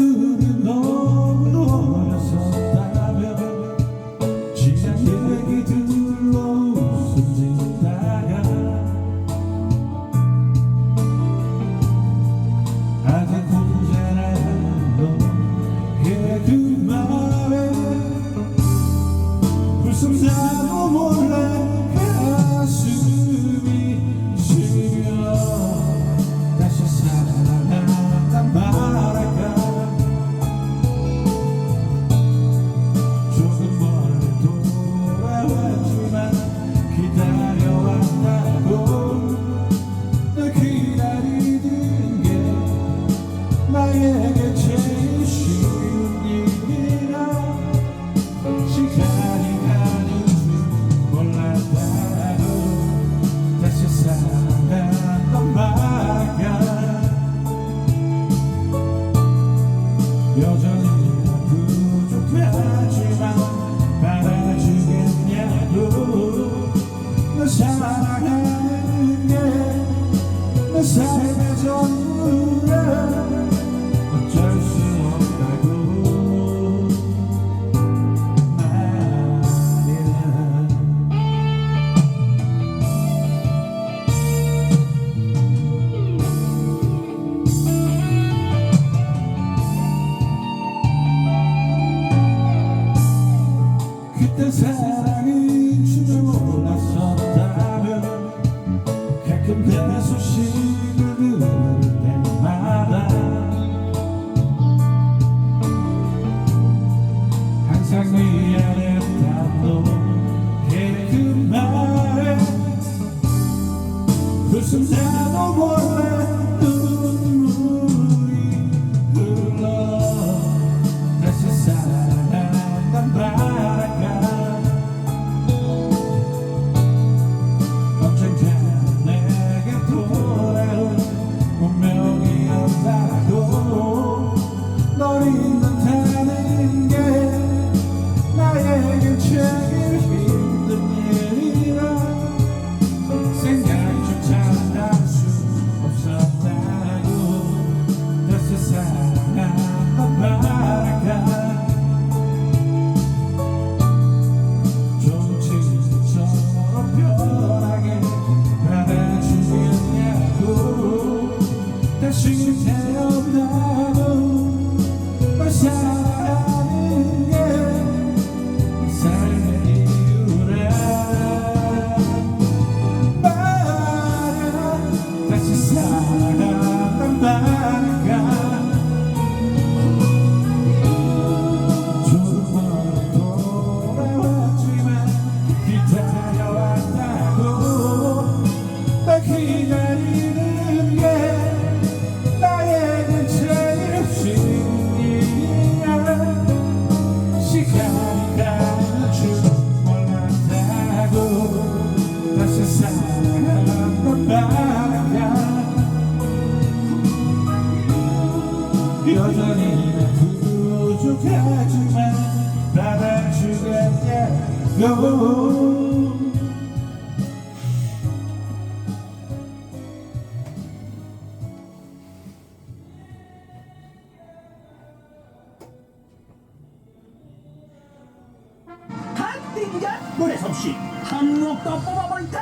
우리 너무 어렸었다면 지난 얘기들로 웃음 짓다가 아직 혼자라 너의 그 말에 웃음 나도 몰라 Це 한띵자 물의 섭씨 한옥도 뽑아볼까?